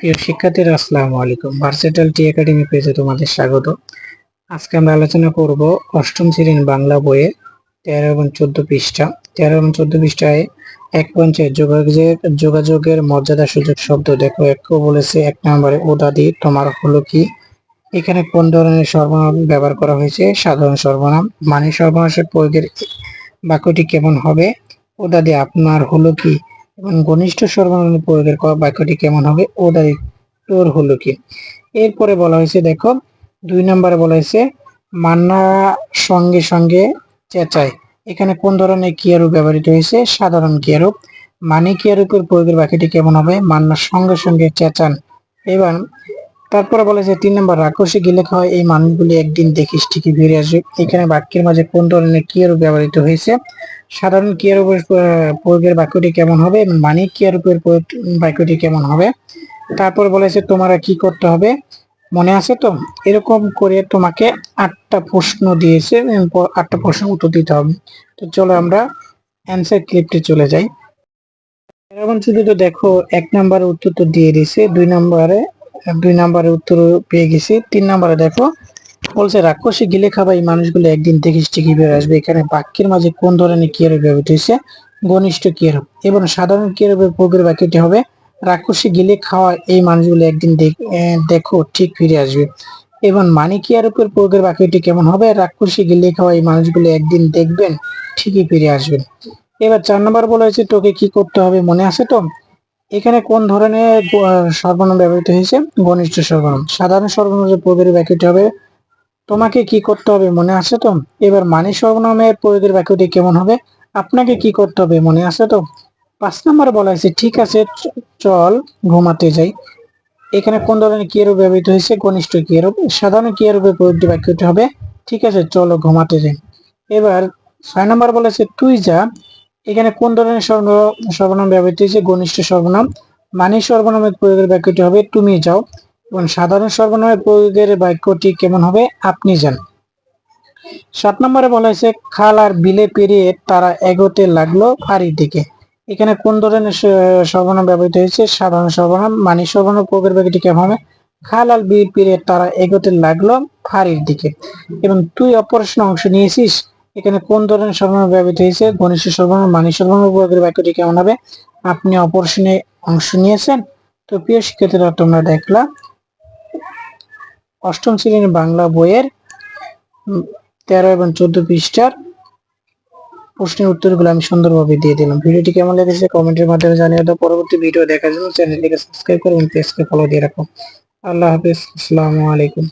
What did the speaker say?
প্রিয় শিক্ষার্থীরা, আসসালামু আলাইকুম। ভার্সেটাল টি একাডেমি পেজে তোমাদের স্বাগত। আজকে আমরা আলোচনা করব অষ্টম শ্রেণির বাংলা বইয়ে তেরো এবং চোদ্দ পৃষ্ঠা। তেরো এবং চোদ্দ পৃষ্ঠায় এক পঞ্চে যোগাযোগের যোগাযোগের মর্যাদা সুযোগ শব্দ। দেখো, এক বলেছে এক নম্বরে উদাদি তোমার হলো কি? এখানে কোন ধরনের সর্বনাম ব্যবহার করা হয়েছে? সাধারণ সর্বনাম। মানে সর্বনাশের প্রয়োগের বাক্যটি কেমন হবে? উদাদি আপনার হলো কি? এবং ঘনিষ্ঠ সর্বনামের প্রয়োগের বাক্যটি কেমন হবে? ওদারি তোর হলো কি? এরপরে বলা হয়েছে, দেখো, দুই নম্বরে বলা হয়েছে, মান্না সঙ্গে সঙ্গে চেঁচায়। এখানে কোন ধরনের ক্রিয়ারূপ ব্যবহৃত হয়েছে? সাধারণ ক্রিয়ারূপ মানে ক্রিয়ারূপের প্রয়োগের বাক্যটি কেমন হবে? মান্নার সঙ্গে সঙ্গে চেঁচান। এবার তারপরে বলেছে তিন নম্বর রাক্ষসে গিলে হয় এই মানুষগুলি একদিন দেখিস ঠিকই ফিরে আসবে। এখানে বাক্যের মাঝে কোন ধরনের ক্রিয়ারূপ ব্যবহৃত হয়েছে? সাধারণ ক্রিয়ারূপের আহ, প্রয়োগের বাক্যটি কেমন হবে এবং মানিক ক্রিয়ারূপের প্রয়োগ বাক্যটি কেমন হবে? তারপর বলেছে তোমরা কি করতে হবে? মনে আছে তো? এরকম করে তোমাকে আটটা প্রশ্ন দিয়েছে আটটা প্রশ্ন উত্তর দিতে হবে। তো চলো আমরা অ্যান্সার ক্লিপটে চলে যাই। এখন শুধু তো দেখো এক নাম্বার উত্তর তো দিয়ে দিছে দুই নম্বরে দুই নাম্বারের উত্তর পেয়ে গেছি। তিন নাম্বারে দেখো, বলছে, রাক্ষসী গিলে খাবা, এই মানুষগুলো একদিন দেখিস ঠিকই বের আসবে। এখানে বাক্যের মাঝে কোন ধরনের কিয়ারূপ ব্যবহৃত হয়েছে? ঘনিষ্ঠ কিয়ারূপ এবং সাধারণ কিয়ারূপের প্রয়োগের বাক্যটি হবে, রাক্ষসী গিলে খাওয়া, এই মানুষগুলো একদিন দেখ- ঠিক ফিরে আসবে। এবং মানি কিয়ারূপের প্রয়োগের বাক্যটি কেমন হবে? রাক্ষসী গিলে খাওয়া, এই মানুষগুলো একদিন দেখবেন, ঠিকই ফিরে আসবেন। এবার চার নম্বর বলা হয়েছে, তোকে কি করতে হবে মনে আছে তো? এখানে কোন ধরনের সর্বনাম ব্যবহৃত হয়েছে? ঘনিষ্ঠ সর্বনাম। সাধারণ সর্বনামের প্রয়োগের বাক্যটি হবে, তোমাকে কি করতে হবে মনে আছে তো? এবার মানে সর্বনামের প্রয়োগের বাক্যটি কেমন হবে? আপনাকে কি করতে হবে মনে আছে তো? পাঁচ নম্বর বলা হয়েছে, ঠিক আছে চল, ঘুমাতে যাই। এখানে কোন ধরনের কিয়ারূপ ব্যবহৃত হয়েছে? ঘনিষ্ঠ কিয়ারূপ সাধারণ কিয়ারূপের প্রয়োগটি বাক্যটি হবে, ঠিক আছে, চলো, ঘুমাতে যাই। এবার ছয় নম্বর বলেছে তুই যা এখানে কোন ধরনের সর্ব- সর্বনাম ব্যবহৃত হয়েছে? ঘনিষ্ঠ সর্বনাম। মানে সর্বনামের প্রয়োগের বাক্যটি হবে, তুমি যাও। এবং সাধারণ সর্বনামের প্রয়োগের বাক্যটি কেমন হবে? আপনি যান। সাত নম্বরে বলা হয়েছে, খাল আর বিলে পেরিয়ে তারা এগোতে লাগল ফাঁড়ির দিকে। এখানে কোন ধরনের সর্বনাম ব্যবহৃত হয়েছে? সাধারণ সর্বনাম। মানে সর্বনাম প্রয়োগের বাক্যটি কেমন হবে? খাল আর বিল পেরিয়ে তারা এগোতে লাগল ফাঁড়ির দিকে। এবং তুই অপারেশনে অংশ নিয়েছিস এখানে কোন ধরনের সর্বনাম ব্যবহৃত হয়েছে ঘনিষ্ঠ সর্বনাম মানে সর্বনাম প্রয়োগের বাক্যটি কেমন হবে? আপনি অপারেশনে অংশ নিয়েছেন, তো প্রিয় শিক্ষার্থীরা, তোমরা দেখলা, অষ্টম শ্রেণির বাংলা বইয়ের তেরো এবং চোদ্দ পৃষ্ঠার প্রশ্নের উত্তরগুলো আমি সুন্দরভাবে দিয়ে দিলাম। ভিডিওটি কেমন লেগেছে কমেন্টের মাধ্যমে জানিয়ে দাও। পরবর্তী ভিডিও দেখার জন্য চ্যানেলটিকে সাবস্ক্রাইব করো এবং পেজকে ফলো দিয়ে রাখো। আল্লাহ হাফিজ, আসসালামু আলাইকুম।